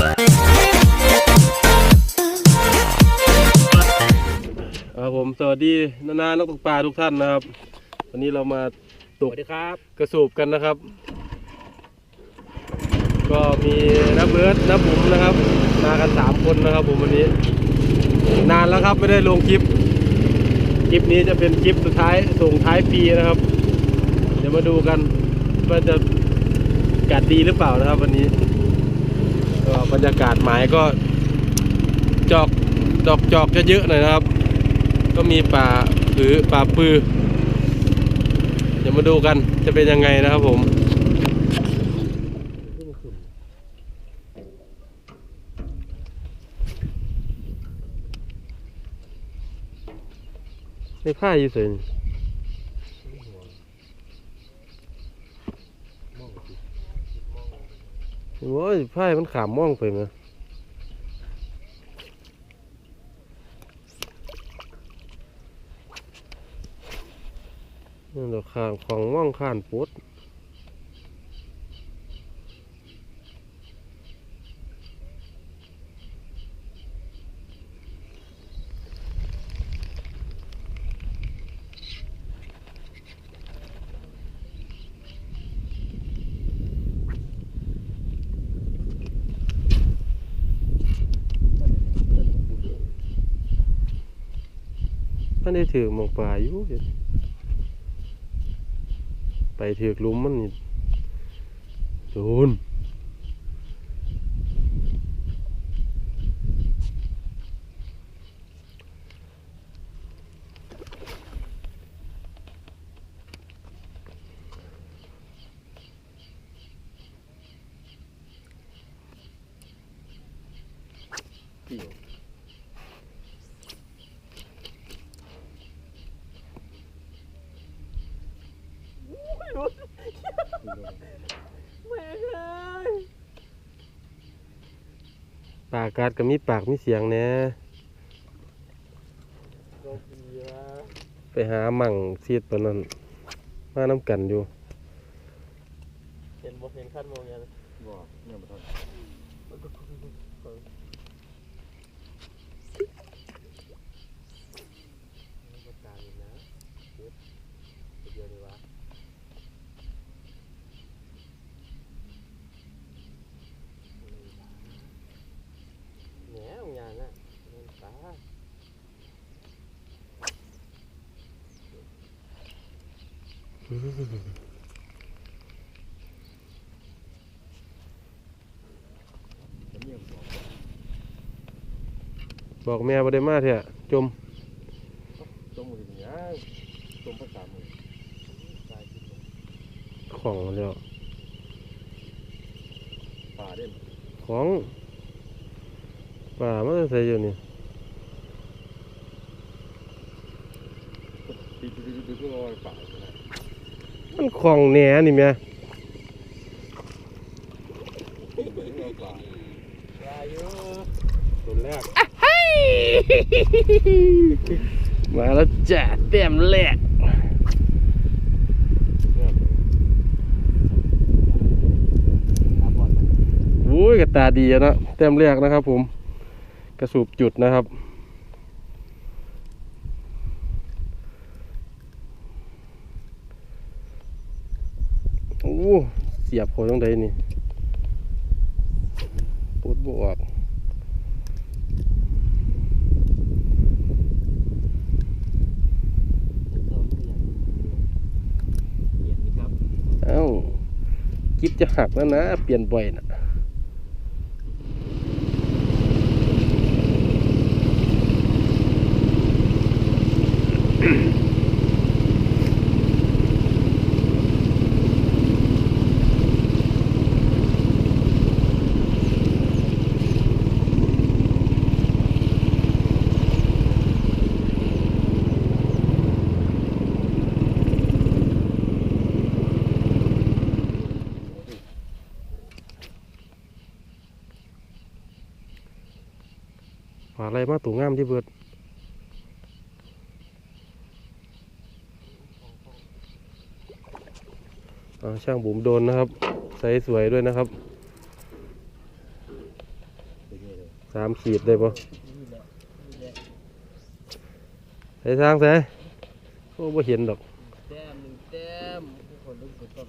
ครับผมสวัสดีนานานักตกปลาทุกท่านนะครับ วันนี้เรามาตสกวัสดีครับกระสูบกันนะครับ ก็มีน้าเบิร์ดน้าบุ๋มนะครับ มากันสามคนนะครับ ผมวันนี้ นานแล้วครับไม่ได้ลงคลิปคลิปนี้จะเป็นคลิปสุดท้ายส่งท้ายปีนะครับ เดี๋ยวมาดูกันว่าจะอากาศดีหรือเปล่านะครับ วันนี้ก็ บรรยากาศหมายก็จอกจอกจอกจะเยอะหน่อยนะครับ ก็มีป่าผือป่าปือเดี๋ยวมาดูกันจะเป็นยังไงนะครับผมในผ้าอยู่เสย โอ้ยผ้ามันขามม่องไปมั้ยนี่เราขางของม่องข้านปุ๊ด นได้ถือมองปลาอยู่ไปถือกลุมมันนี่โดนากกัดก็มีปากมีเสียงแหน่ไปหาหมั่งซีดปานนั้นมาน้ำกันอยู่เห็นบ่เห็นขั้นโมงยังบ่เนี่ยบ่ทัน ประกาศอยู่นะเดี๋ยวเดี๋ยวดีวะแหนมงานน่ะเงินตา จะเมียม บ่บอกแม่บ่ได้มาเถอะจมต้มมือถึงย่างต้มภาษามือตายจริงเลยของแล้วป่าเด่นของป่ามันจะใส่อยู่นี่ ปีปีปีปีก็ลอยป่าอยู่นะ มันของแหน่นี่แม่ปีเหมือนเราป่าตายอยู่ต้นแรกมาแล้วจ้ะเต็มแรกเนี่ยตาบอดมันอุ้ยกระตาดีอะนะเต็มแรกนะครับผม กระสูบจุดนะครับ เสียบเขาตรงใดนี่ปวดบวกเปลี่ยนนี่ครับเอ้ากิบจะหักแล้วนะ เปลี่ยนบ่อยนะาตัวงามที่เบิดอ่าช่างบุ๋มโดนนะครับ ใสสวยด้วยนะครับสามขีดได้ปะนี่แหละนี่แหละใส่ทางใส่โอ้บ่เห็นดอกแต้มหนึ่งแต้มคนลุกสุดต้น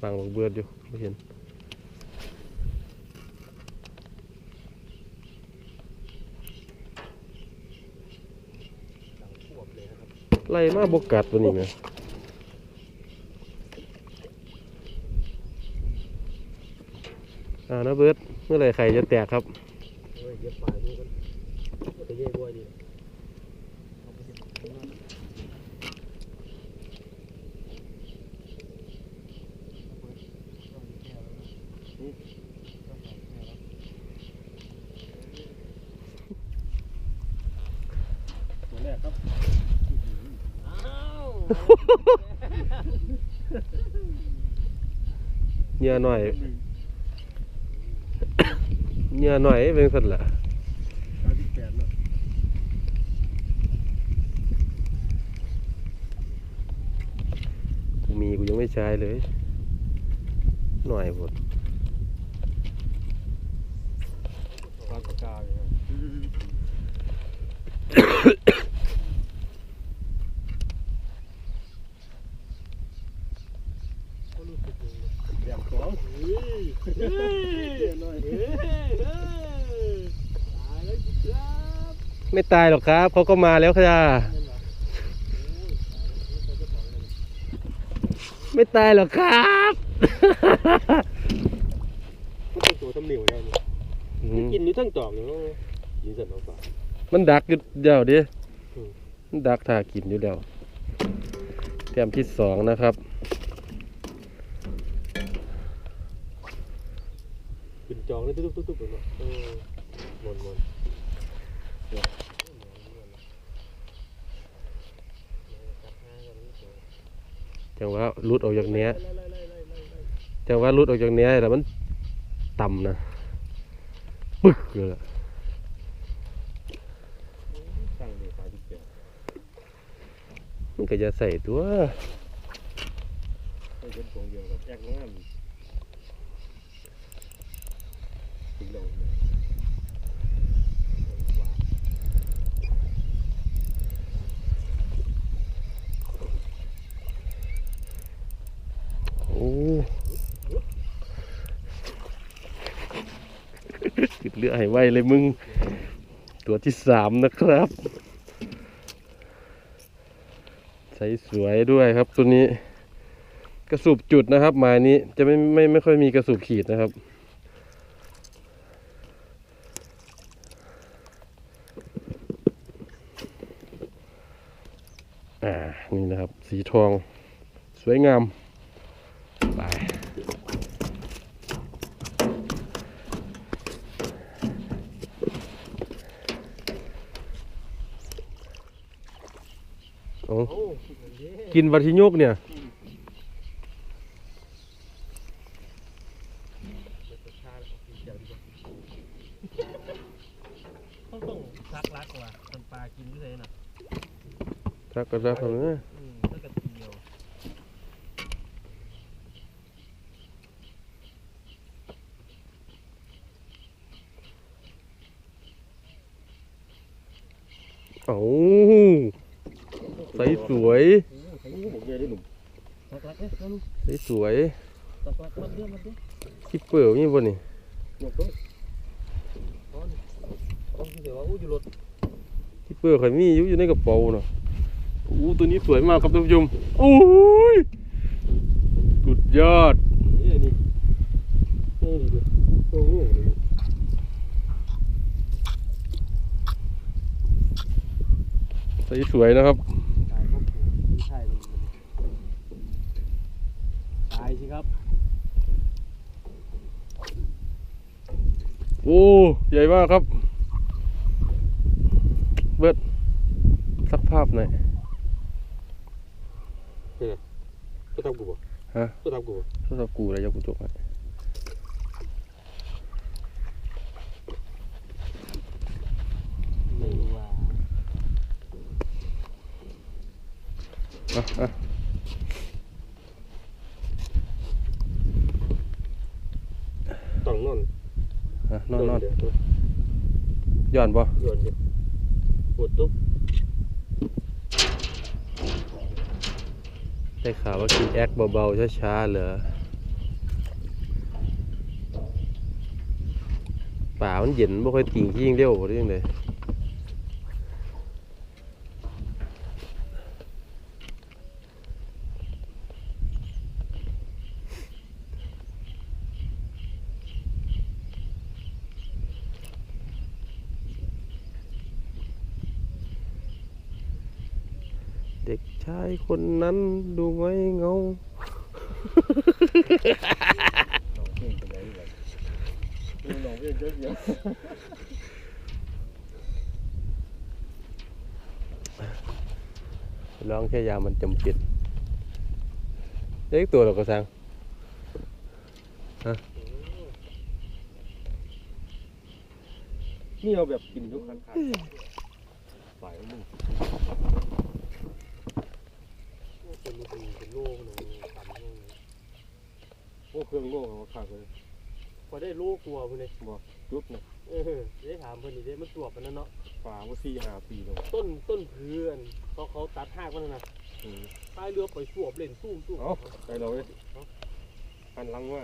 บางบักเบือดอยู่บ่เห็น ดังขวบเลยนะครับ ไล่มาบกกัดตัวนี้นะอ่านะเบิร์ดเมื่อไรไข่จะแตกครับ เฮ้ยเย็บปลายมือกันก็จะเย่บวยดิ ตัวแรกครับ อ้าว เหงื่อหน่อยเหงื่อหน่อยเป็นสัตว์ละปลายที่แปดแล้วกูมีกูยังไม่ใช้เลย หน่อยหมดปลาปากกาเลยครับแบบสอง เฮ้ยเฮ้ยหน่อยเฮ้ยเฮ้ยตายแล้วสิครับ ไม่ตายหรอกครับ เขาก็มาแล้วค่ะจ้ายแล้วเขาจะบไม่ตายหรอกครับก็เป็นตัวตำเหนียวได้นี่อืมกินอยู่ทั้งจอกเลยเนาะยินสัตว์เอาปลามันดักอยู่เดียวดิมันดักถ่ากินอยู่เดียวเตรียมที่สองนะครับ ขึ้นจองเลยตุ๊บตุ๊บตุ๊บเนาะเออมนมนจังว่ารุดออกจากเนี้ยจังว่ารุดออกจากเนี้ยแต่มันต่ำนะปึ๊กเลยล่ะมันก็จะใส่ตัวเป็นตัวเดียวกับแอกน้ำถึงเราเนี่ย โอ้ติด เรือให้ไวเลยมึง ตัวที่สามนะครับใส่สวยด้วยครับตัวนี้ กระสูบจุดนะครับหมายนี้จะไม่ไม่ไม่ค่อยมีกระสูบขีดนะครับอ่านี่นะครับ สีทอง สวยงาม โอ้โอ้ยเย้กินวัทิโยกเนี่ยต้องต้องซักรักว่ะคนปลากินที่ไหนน่ะรักก็รักเขาเนอะ อืมถ้าเกิดเดียว เอ้าใสสวย โอ้โหบอกเยอะด้วยหนุ่ม ซักรักเนี่ย นั่นใสสวยขี้เปเปอร์นี่บ่นี่ยกตัวต้องเสียว่าอู้อยู่รถคิปเปอร์ข่มีอยู่อยู่ในกระเป๋าเนาะอู้ตัวนี้สวยมากครับท่านผู้ชมโอ้ยสุดยอดนี่นี่นี่ดูตัวยใสสวยนะครับ ตายพวกกูไม่ใช่มันตายสิครับ โอ้ ใหญ่มากครับ เบิดสักภาพหน่อยก็ทำกูบ่ฮะก็ทำกูบ่โทรศัพท์กูเลยยกกระจกให้ ไม่ว่า อะอะ ต้องนอน อะนอนนอน เดี๋ยว ย้ อนบ่โยนอยู่ปวดตุ๊บได้ข่าวว่ากินแอคเบาๆช้าๆเหรอป่ามันเย็นบ่ค่อยติ่งที่ยิงเร็วหรือยังไง ชายคนนั้นดูไหมเงาน้องเก่งเป็นไรอยู่แบบน้องเก่งเยอะเยอะร้องแค่ยามมันจำเป็นเล็กตัวเราก็สั่งนี่เอาแบบกินทุกครั้งครั้งฝ่ายมึง เป็นลูกเป็นโลกหนึ่งตันนึงโอ้เครื่องโล่เขาขาดเลยพอได้โลูกลัวพุ่นเลยบอกจุดเนะเออได้ถามเพิ่นนี่เด้มันตัวปานนั้นเนาะ ฝ่าว่าสี่ห้าปีแล้วต้นต้นเพื่อนเขาเขาตัดหากมันนะอืมใต้เรือไปสวบเล่นสู้สู้เอาไปเราเลยหันหลังว่า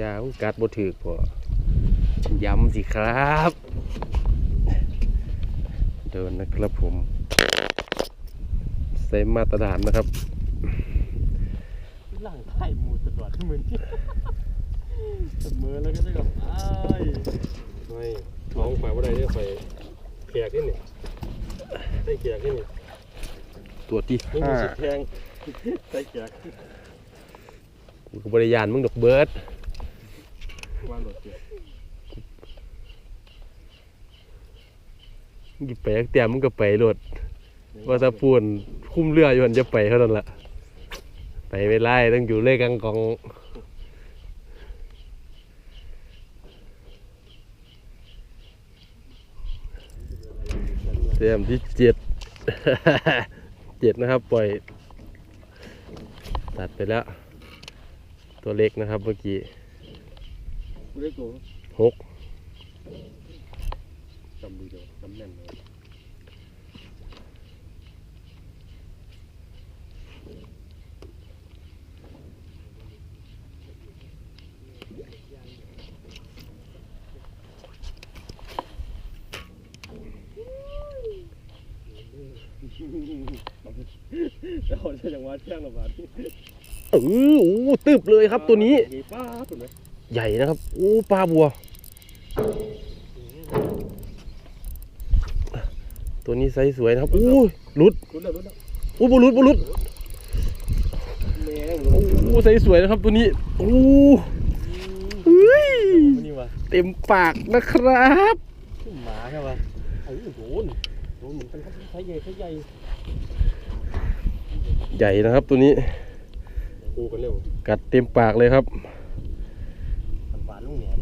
ยามันกัดบ่ถือพอย้ำสิครับ เดินนะครับผม ใส่มาตรฐานนะครับ หลังไข่มูตลอดเหมือนเสมอแล้วก็จะกับอ้ายไม่น้องฝ่ายว่าใดเนี่ยฝ่ายแขกนี่นี่ได้แขกนี่นี่ตัวที่นี่ห้ามีสิบแทงได้แขกกูก็บริยานมึงดอกเบิร์ดว่าหลดเจ็บมึงสิไปจักเตียมมึงก็ไปโลด ว่าถ้าพูนคุ้มเรืออยู่หันจะไปเท่านั้นละไปไม่ไล่ต้องอยู่เลขกังกองเตรียมที่เจ็ดเจ็ดนะครับ ปล่อย ตัดไปแล้ว ตัวเล็กนะครับเมื่อกี้กูได้ตัวหกจำดีเดียวจำแน่นเลย เราจะจังหวะเที่ยงระบาดเออโอ้ตึบเลยครับตัวนี้มีป้าถูกไหมใหญ่นะครับโอ้ปลาบัว ตัวนี้ไซส์สวยนะครับอู้หลุดรู้แล้วรู้แล้วอู้บุรุษบุรุษแม่งโอ้ไซส์สวยนะครับตัวนี้โอ้เฮ้ยนี่วะเต็มปากนะครับขึ้นหมาใช่ปะเอ้ยโดนโดนเหมือนกันครับใช้ใหญ่ใช้ใหญ่ ใหญ่นะครับตัวนี้ กูกันเร็วกัดเต็มปากเลยครับผันหวานลูกแหนม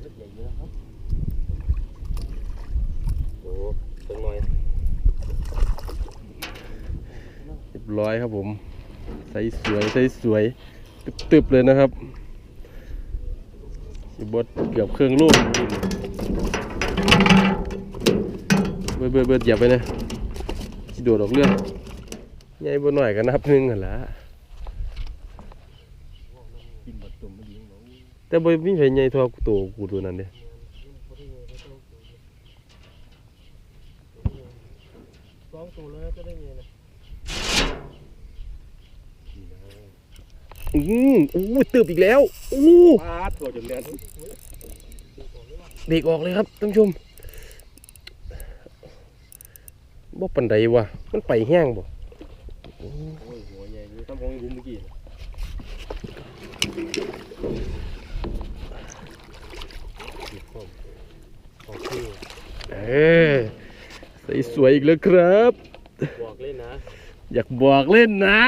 เล็กใหญ่อยู่นะครับโอ้จังหน่อยเรียบร้อยครับผมไซส์สวยไซส์สวยตึบๆเลยนะครับสิบดเกือบเครื่องลูกเบิดเบิดเบิดอย่าไปนะสิโดดออกเรื่อง ใหญ่บ่หน่อยก็นับหนึงหั่นล่ะกินบัดตุ่มไม่ดีของน้องแต่บ่มีไผใหญ่เท่าตัวกูตัวนั้นเด้สองตัวแล้วจะได้ไงนะอืออู้ตึบอีกแล้วอู้ป้าตัวจนแน่นเบรกออกเลยครับท่านผู้ชมบ่ปานใดวะมันไปแห้งบ่ โอ้ยหัวใหญ่อยู่ตั้งของบุ้มเมื่อกี้ของพี่เออใส่สวยอีกแล้วครับ บอกเล่นนะ อยากบอกเล่นนะ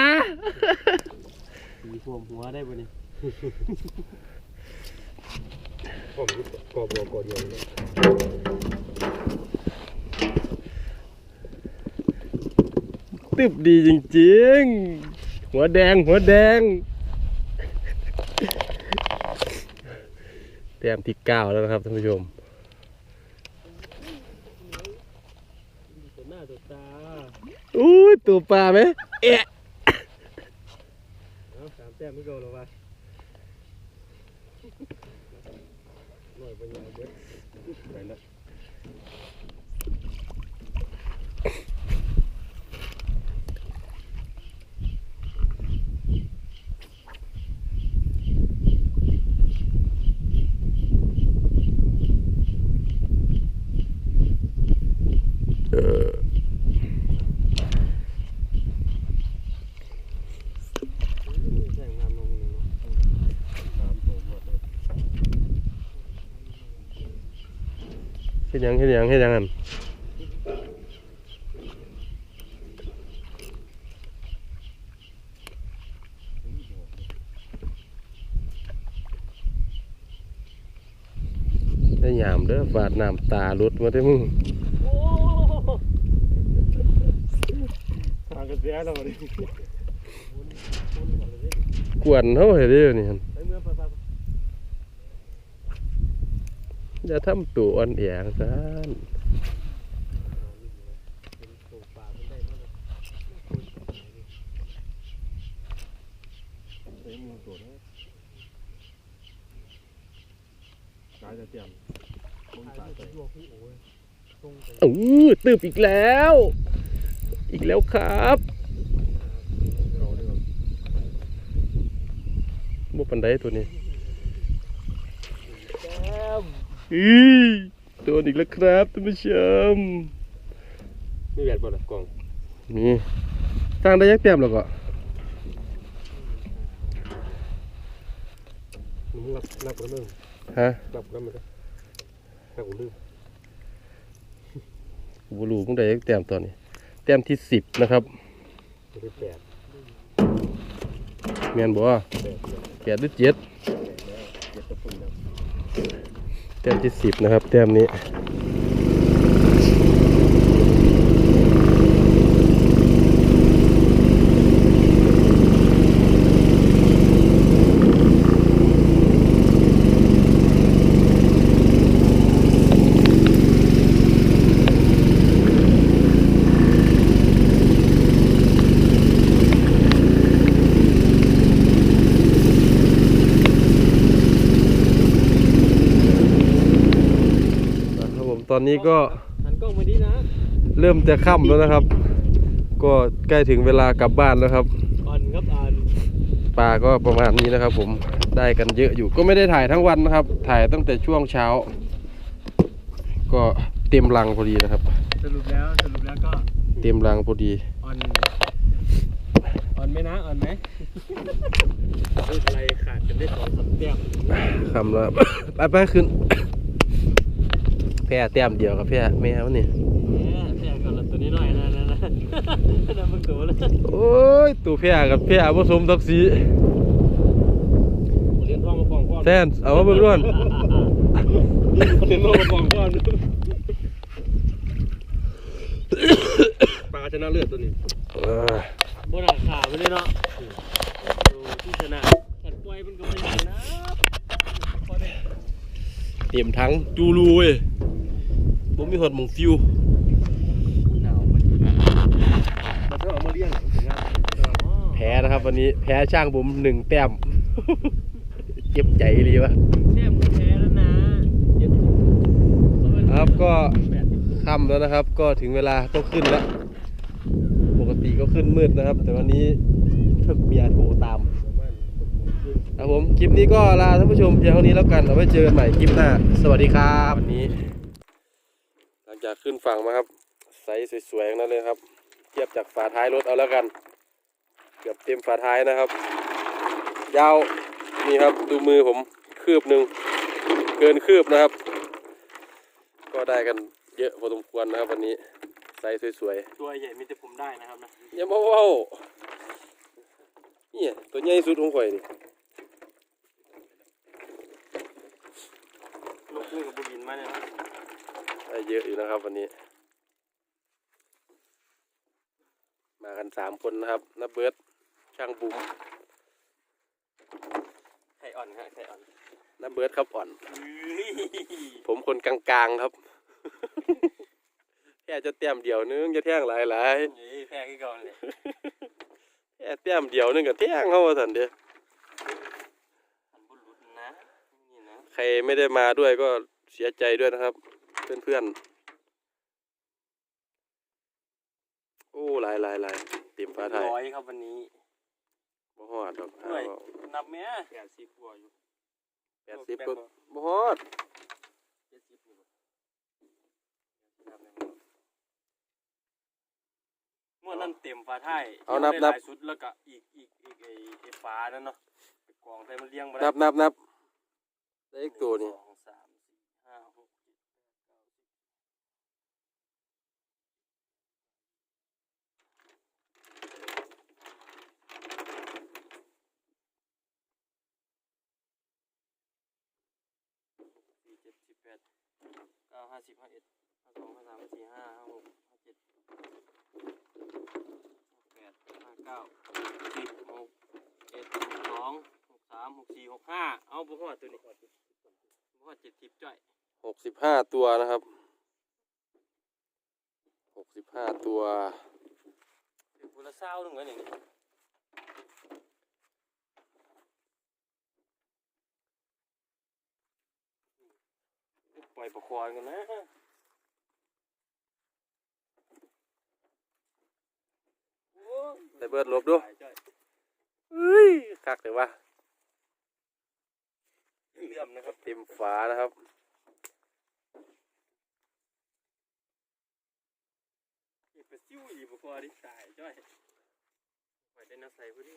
มีพวมหัวได้ปะนี่ผมกอบกอเดียวเลย ตึบดีจริงๆ หัวแดงหัวแดงแต้มที่เก้าแล้วนะครับท่านผู้ชมอุ้ยตัวปลาไหมเอ๊ะสามแต้มไม่โกหรอวหน่อยไปยเด็ไปแล้ว ยังเฮ็ดหยังเฮ็ดหยังอันได้ยามเด้อฟาดน้ำตาลุดมาได้อมึงโอ้ทางกระเสียแล้ววันนี้กวนเฮาเฮ็ดเด้อนี่หั่นไปเมื่อไปไป อย่าทำตัวอ่อนแอจังซั่นตัวปลามันได้มากเลยเต็มมือตัวนะกายจะเต็มมุนตาใส่เออตืบอีกแล้ว อีกแล้วครับเราได้แบบบ่ปานใดตัวนี้ แก้ มอีโดนอีกแล้วครับท่านผู้ชมมีแหวนบ่ล่ะกล่องนี่สร้างได้ยักเต็มแล้วก็มึงรับรับกันเลยฮะรับกันมาเลยถ้ากูลืมกูบ่รู้มึงได้ยักเต็มตอนนี้เต็มที่สิบนะครับไม่ได้แปดแม่นบ่แปดแล้วแปดหรือเจ็ดเจ็ดตะปุ่น แต้มที่สิบนะครับเต็มนี้นะครับผมตอนนี้ก็ หันกล้องมาดีนะ เริ่ม จะค่ำแล้วนะครับ ก็ใกล้ถึงเวลากลับบ้านแล้วครับอ่อนครับอ่อนปลาก็ประมาณนี้นะครับ ผมได้กันเยอะอยู่ ก็ไม่ได้ถ่ายทั้งวันนะครับ ถ่ายตั้งแต่ช่วงเช้า ก็เต็มรังพอดีนะครับ สรุปแล้วสรุปแล้วก็เต็มรังพอดี อ่อนอ่อนไหมนะอ่อนไหมไม่เป็นไรขาดกันได้สองสามแต้มคำแล้วไปไปขึ้น แพร่แต้มเดียวกับแพร่แมวนี่เนี่ยแพงก่อ นละตัวนี้หน่อยนะนะนะนั่นมันตัวเลยโอ้ยตัวแพร่กับแพร่ผสมทักสีเรียนท่องมาฟองก้อนแทนเอามาเบิ่งด้วยเรียนท่องมาฟองก้อนปลาชนะเลือดตัวนี้เออบนหลังขาไปเลยเนาะดูที่ชนะขัดปล่อยมันก็ไม่ได้นะพอได้เตรียมทั้งจูรูเว้ยผมมีหอดหมองฟิว หนาวไป มันจะเอามาเลี้ยงงาน แพ้นะครับ วันนี้แพ้ช่างผมหนึ่งแต้ม เจ็บใจเลยวะแซ่บแท้แล้วนะเจ็ดสิบครับก็แปดสิบค่ำแล้วนะครับ ก็ถึงเวลาต้องขึ้นแล้ว ปกติก็ขึ้นมืดนะครับ แต่วันนี้เมียโทรตามครับผม คลิปนี้ก็ลาท่านผู้ชมเพียงเท่านี้แล้วกันเอาไว้เจอกันใหม่คลิปหน้า สวัสดีครับวันนี้ หลังจากขึ้นฝั่งมาครับ ไซส์สวยๆทั้งนั้นเลยครับ เทียบจากฝาท้ายรถเอาแล้วกัน เกือบเต็มฝาท้ายนะครับ ยาวนี่ครับดูมือผมคืบหนึ่งเกินคืบนะครับ ก็ได้กันเยอะพอสมควรนะครับวันนี้ไซส์สวยตัวใหญ่มีแต่ผมได้นะครับนะๆอย่ามาเว้าเนี่ยตัวใหญ่สุดของข่อยนี่ลูกนี่กับบุบินมาเนี่ยนะได้เยอะอยู่นะครับวันนี้ มากันสามคนนะครับนับเบิร์ด ช่างบุ๋มไข่อ่อนฮะไข่อ่อนนับเบิร์ดครับอ่อนเฮ้ยผมคนกลางๆครับ แค่ค่จะแต้มเดียวนึงจะแท่งหลายหลายนี่แพ้ขึ้นก่อนเลยๆแค่แต้มเดียวนึงก็แท่งเขาว่าสันเด้อมันบุรุษนะนี่นะใครไม่ได้มาด้วยก็เสียใจด้วยนะครับ เพื่อนๆ โอ้หลายหลายหลายเต็มฟ้าไทยร้อยครับวันนี้ บ่ฮอดดอกด้วยนับแม่แปดสิบกว่าอยู่แปดสิบก็บ่ฮอดเจ็ดสิบนี่บ่นับแม่นบ่เมื่อนั้นเต็มฟ้าไทยเอานับได้นับหลายสุดแล้วก็อีกอีกอีกไอ้ไอ้ฟ้านั่นเนาะไปกองใส่มันเลี้ยงบ่ได้นับนับนับได้อีกตัวนี่ หงสองสามสี่ห้าหกเจ็ดแปดเก้าสิบสี่เจ็ดสิบแปดเก้า ห้าสิบห้าเอ็ดห้าสองห้าสามห้าสี่ห้าห้าหกห้าเจ็ดห้าแปดห้าเก้าสิบหกเอ็ดหกสองหกสามหกสี่หกห้าเอาบุหัวตัวนี้บุหัวเจ็ดสิบจ้อยหกสิบห้าตัวนะครับหกสิบห้าตัวถึงคนละเศร้าหนึ่งแล้วนี่ป ล่อยประคองกันนะใส่เบิดลบดูตายจ้อยเฮ้ยคักเลยวะเลื่อมนะครับเต็มฝานะครับอีกไปซิ้วอีกประคองดิตายจ้อยปล่อยได้นะใส่พอดี